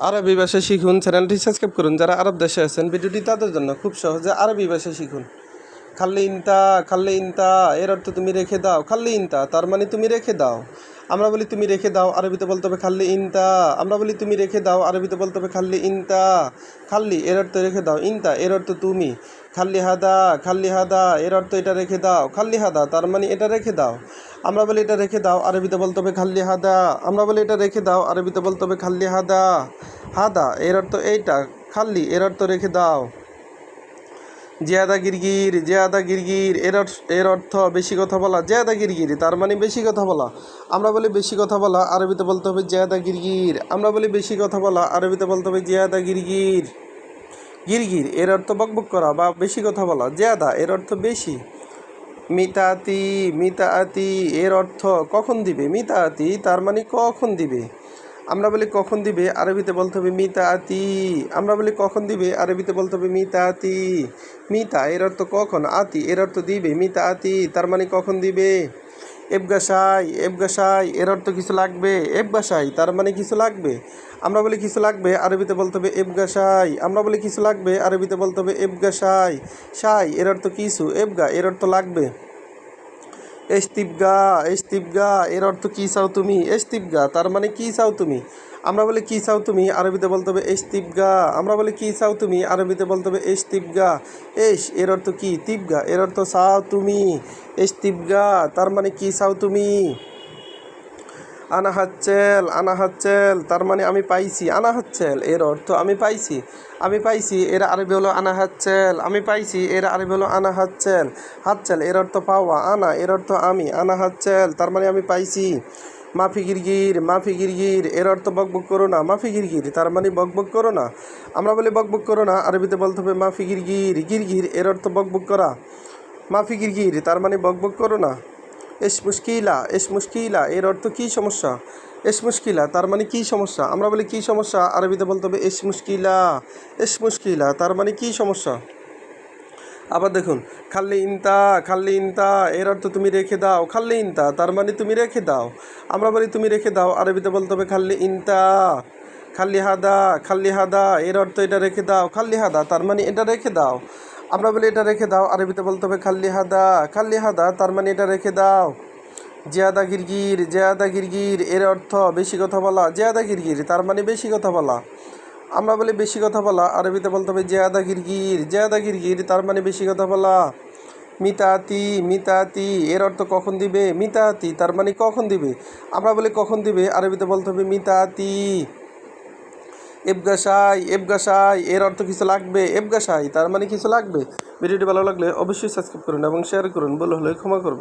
আরবি ভাষা শিখুন, চ্যানেলটি সাবস্ক্রাইব করুন। যারা আরব দেশে আছেন, ভিডিওটি তাদের জন্য খুব সহজে আরবি ভাষা শিখুন। খাল্লি ইনতা খাল্লি ইনতা, এর অর্থ তুমি রেখে দাও। খাল্লি ইনতা, তার মানে তুমি রেখে দাও। আমরা বলি তুমি রেখে দাও, আরবিতে বলতে হবে খাল্লি ইনতা। আমরা বলি তুমি রেখে দাও, আরবিতে বলতে হবে খাল্লি ইনতা। খাল্লি, এর অর্থ রেখে দাও। ইনতা, এর অর্থ তুমি। খাল্লি হাদা খাল্লি হাদা, এর অর্থ এটা রেখে দাও। খাল্লি হাদা, তার মানে এটা রেখে দাও। আমরা বলি এটা রেখে দাও, আরবিতে বলতে হবে খাল্লি হাদা। আমরা বলি এটা রেখে দাও, আরবিতে বলতে হবে খাল্লি হাদা। হাদা, এর অর্থ এইটা, খাল্লি, এর অর্থ রেখে দাও। জিয়াদা গিরগির জিয়াদা গিরগির, এর এর অর্থ বেশি কথা বলা, জিয়াদা গিরগির, তার মানে বেশি কথা বলা। আমরা বলি বেশি কথা বলা, আরবিতে বলতে হবে জিয়াদা গিরগির। আমরা বলি বেশি কথা বলা, আরবিতে বলতে হবে জিয়াদা গিরগির। গিরগির, এর অর্থ বকবক করা বা বেশি কথা বলা, জিয়াদা, এর অর্থ বেশি। মিতাতি মিতাতি এর অর্থ কখন দিবে? মিতাতি, তার মানে কখন দিবে? আমরা বলি কখন দিবে? আরবিতে বলতে হবে মিতাতি। আমরা বলি কখন দিবে? আরবিতে বলতে হবে মিতাতি। মিতা এর অর্থ কখন? আতি এর অর্থ দিবে। মিতাতি, তার মানে কখন দিবে? এবগাসাই এবগাসাই এর অর্থ কিছু লাগবে। এফ এবগাসাই তার মানে কিছু লাগবে। আমরা বলি কিছু লাগবে, আরবিতে বলতে হবে এফ এবগাসাই আমরা বলি কিছু লাগবে, আরবিতে বলতে হবে এফ এবগাসাই সাই, এর অর্থ কিছু। এফ এবগা এর অর্থ লাগবে। এস্তিবগা এস্তিবগা এর অর্থ কী চাও তুমি? এস্তিবগা তার মানে কী চাও তুমি? আমরা বলি কী চাও তুমি? আরবিতে বলতে হবে এস্তিবগা আমরা বলি কী চাও তুমি? আরবিতে বলতে হবে এস্তিবগা এস, এর অর্থ কি? তিবগা এর অর্থ চাও তুমি। এস্তিবগা তার মানে কী চাও তুমি? আনা হাচ্ছেল আনা হাচ্ছেল, তার মানে আমি পাইছি, আনা হাচ্ছেল, এর অর্থ আমি পাইছি আমি পাইছি, এর আরবি হলো আনা হাচ্ছেল, আমি পাইছি, এর আরবি হলো আনা হাচ্ছেল হাচ্ছেল, এর অর্থ পাওয়া, আনা, এর অর্থ আমি, আনা হাচ্ছেল, তার মানে আমি পাইছি, মাফি গিরগির মাফি গিরগির, এর অর্থ বকবক করো না, মাফি গিরগির, তার মানে বকবক করো না, আমরা বলি বকবক করো না, আরবিতে বলতে হবে মাফি গিরগির গিরগির, এর অর্থ বকবক করা, মাফি গিরগির, তার মানে বকবক করো না এস মুশকিলা এস মুশকিলা, এর অর্থ কী সমস্যা? এস মুশকিলা, তার মানে কী সমস্যা? আমরা বলি কী সমস্যা? আরবিতে বলতে হবে এস মুশকিলা এস মুশকিলা, তার মানে কী সমস্যা? আবার দেখুন, খাল্লি ইনতা খাল্লি ইনতা, এর অর্থ তুমি রেখে দাও, খাল্লি ইনতা, তার মানে তুমি রেখে দাও। আমরা বলি তুমি রেখে দাও, আরবিতে বলতে হবে খাল্লি ইনতা, খাল্লি হাদা খাল্লি হাদা, এর অর্থ এটা রেখে দাও, খাল্লি হাদা, তার মানে এটা রেখে দাও। আমরা বলি, এটা রেখে দাও। আরবিতে বলতে হবে খাল্লি হাদা খাল্লি হাদা তার মানে এটা রেখে দাও। জিয়াদা গিরগির জিয়াদা গিরগির, এর অর্থ বেশি কথা বলা। জিয়াদা গিরগির, তার মানে বেশি কথা বলা। আমরা বলি, বেশি কথা বলা। আরবিতে বলতে হবে, জিয়াদা গিরগির। জিয়াদা গিরগির, তার মানে বেশি কথা বলা। মিতাতি মিতাতি, এর অর্থ কখন দিবে? মিতাতি, তার মানে কখন দিবে? আমরা বলি, কখন দিবে? আরবিতে বলতে হবে, মিতাতি। এবগাসাই এবগাসাই এর অর্থ কিছু লাগবে? এবগাসাই তার মানে কিছু লাগবে? ভিডিওটি ভালো লাগলে অবশ্যই সাবস্ক্রাইব করুন এবং শেয়ার করুন। বলে হলে ক্ষমা করবেন।